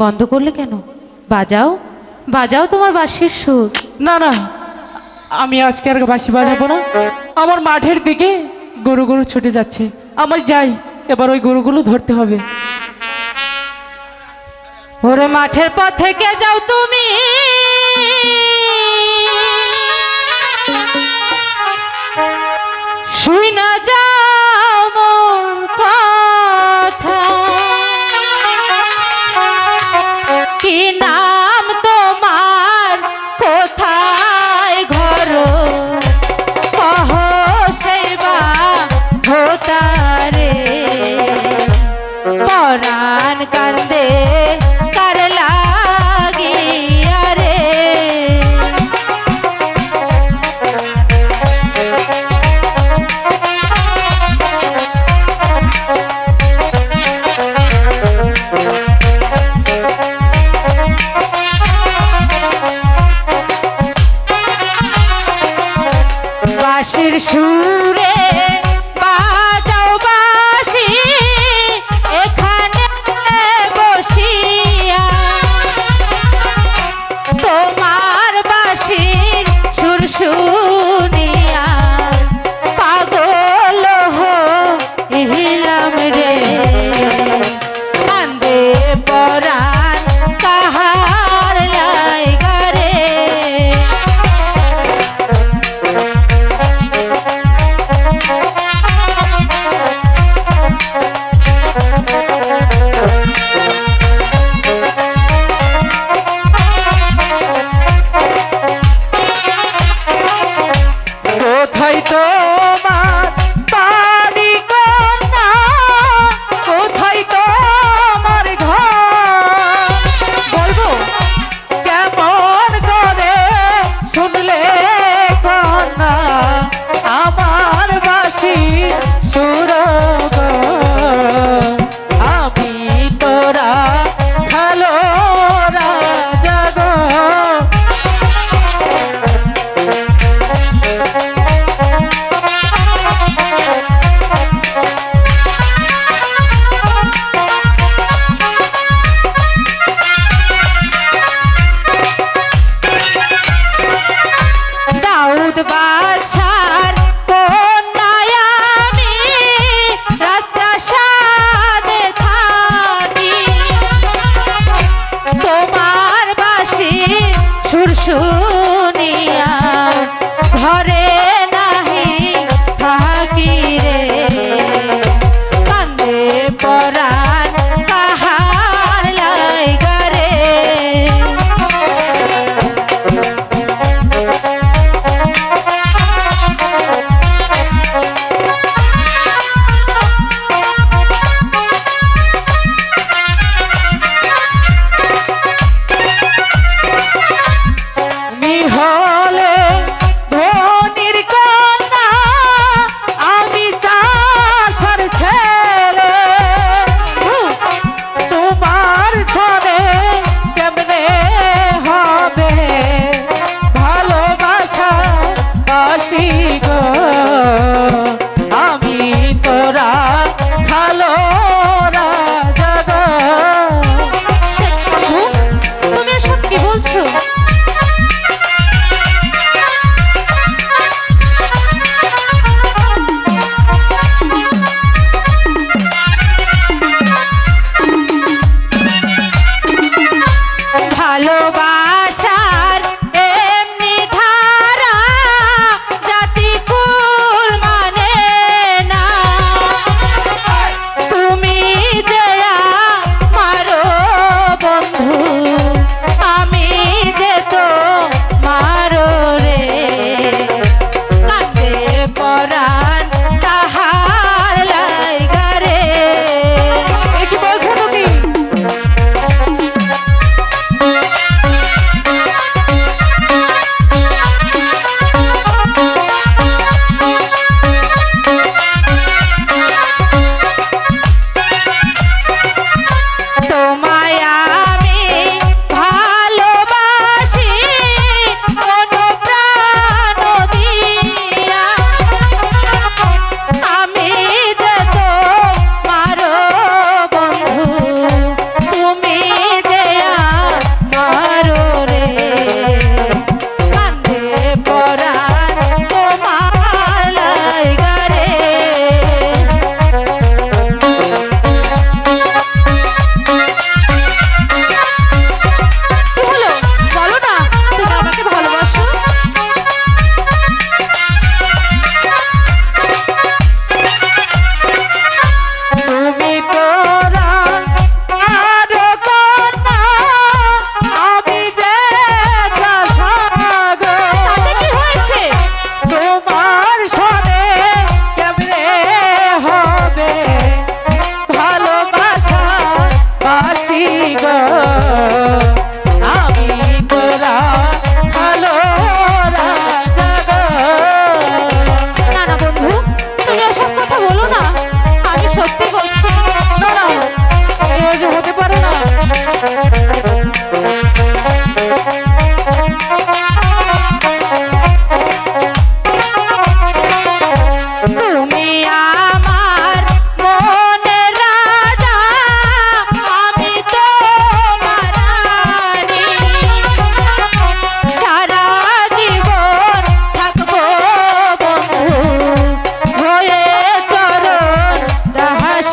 বন্ধ করলে কেন? বাজাও বাজাও তোমার বাঁশির সুর। না না আমি আজকে আর বাঁশি বাজাবো না। আমার মাঠের দিকে গরু গরু ছুটে যাচ্ছে। আমার যাই এবার ওই গরুগুলো ধরতে হবে। ওরে মাঠের পথ থেকে যাও তুমি। শুই না যাও। দেখাই তো শোক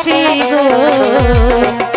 ভালোবাসি গো